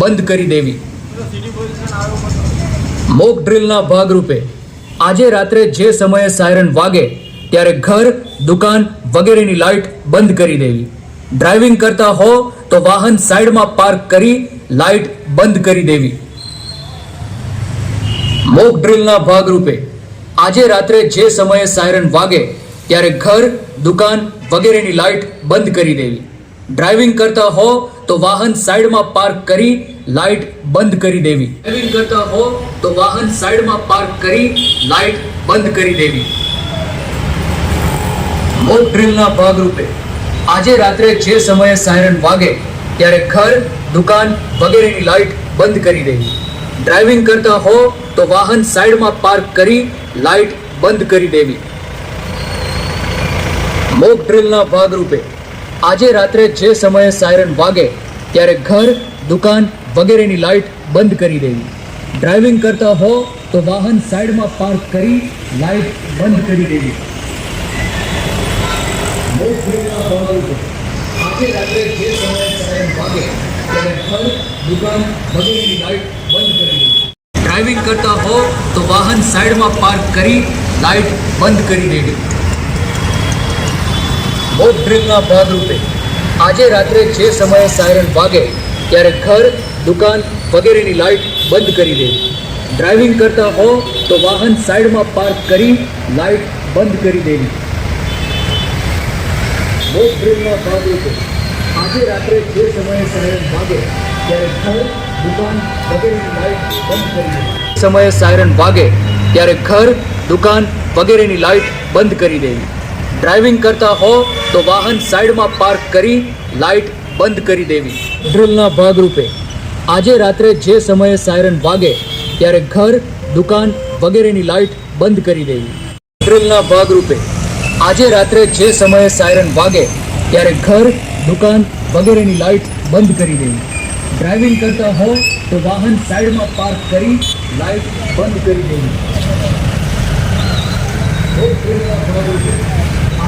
બંધ કરી દેવી. મોક ડ્રિલના ભાગરૂપે આજે રાત્રે જે સમયે સાયરન વાગે ત્યારે ઘર, દુકાન વગેરેની લાઇટ બંધ કરી દેવી. ડ્રાઇવિંગ કરતા હો તો વાહન સાઈડમાં પાર્ક કરી લાઇટ બંધ કરી દેવી. મોક ડ્રિલના ભાગરૂપે આજે રાત્રે જે સમયે સાયરન વાગે ત્યારે ઘર, દુકાન વગેરેની લાઇટ બંધ કરી દેવી. ડ્રાઇવિંગ કરતા હો તો વાહન સાઈડમાં પાર્ક કરી લાઇટ બંધ કરી દેવી. ડ્રાઇવિંગ કરતા હો તો વાહન સાઈડમાં પાર્ક કરી લાઇટ બંધ કરી દેવી. મોક ડ્રિલના ભાગરૂપે આજે રાત્રે જે સમયે સાયરન વાગે ત્યારે ઘર, દુકાન વગેરેની લાઇટ બંધ કરી દેવી. ડ્રાઇવિંગ કરતા હો તો વાહન સાઈડમાં પાર્ક કરી લાઇટ બંધ કરી દેવી. મોક ડ્રિલના ભાગરૂપે આજે રાત્રે જે સમયે સાયરન વાગે, ત્યારે ઘર, દુકાન વગેરેની લાઇટ બંધ કરી દેવી. ડ્રાઇવિંગ કરતા હો તો વાહન સાઈડમાં પાર્ક કરી લાઇટ બંધ કરી દેવી. આજે રાત્રે જે સમયે સાયરન વાગે, ત્યારે ઘર, દુકાન વગેરેની લાઇટ બંધ કરી દેવી. ડ્રાઇવિંગ કરતા હો તો વાહન સાઈડમાં પાર્ક કરી લાઇટ બંધ કરી દેવી. મોક ડ્રિલના ભાગરૂપે આજે રાત્રે જે સમયે સાયરન વાગે ત્યારે ઘર, દુકાન વગેરેની લાઇટ બંધ કરી દેવી ડ્રાઇવિંગ કરતા હો તો વાહન સાઈડમાં પાર્ક કરી લાઇટ બંધ કરી દેવી મોક ડ્રિલના ભાગરૂપે આજે રાત્રે જે સમયે સાયરન વાગે ત્યારે ઘર, દુકાન વગેરેની લાઇટ બંધ કરી દેવી સમયે સાયરન વાગે ત્યારે ઘર, દુકાન વગેરેની લાઇટ બંધ કરી દેવી ડ્રાઇવિંગ કરતા હો તો વાહન સાઈડમાં પાર્ક કરી લાઇટ બંધ કરી દેવી. ડ્રિલના ભાગરૂપે આજે રાત્રે જે સમયે સાયરન વાગે ત્યારે ઘર, દુકાન વગેરેની લાઇટ બંધ કરી દેવી. ડ્રિલના ભાગરૂપે આજે રાત્રે જે સમયે સાયરન વાગે ત્યારે ઘર, દુકાન વગેરેની લાઇટ બંધ કરી દેવી. ડ્રાઇવિંગ કરતા હો તો વાહન સાઈડમાં પાર્ક કરી લાઇટ બંધ કરી દેવી.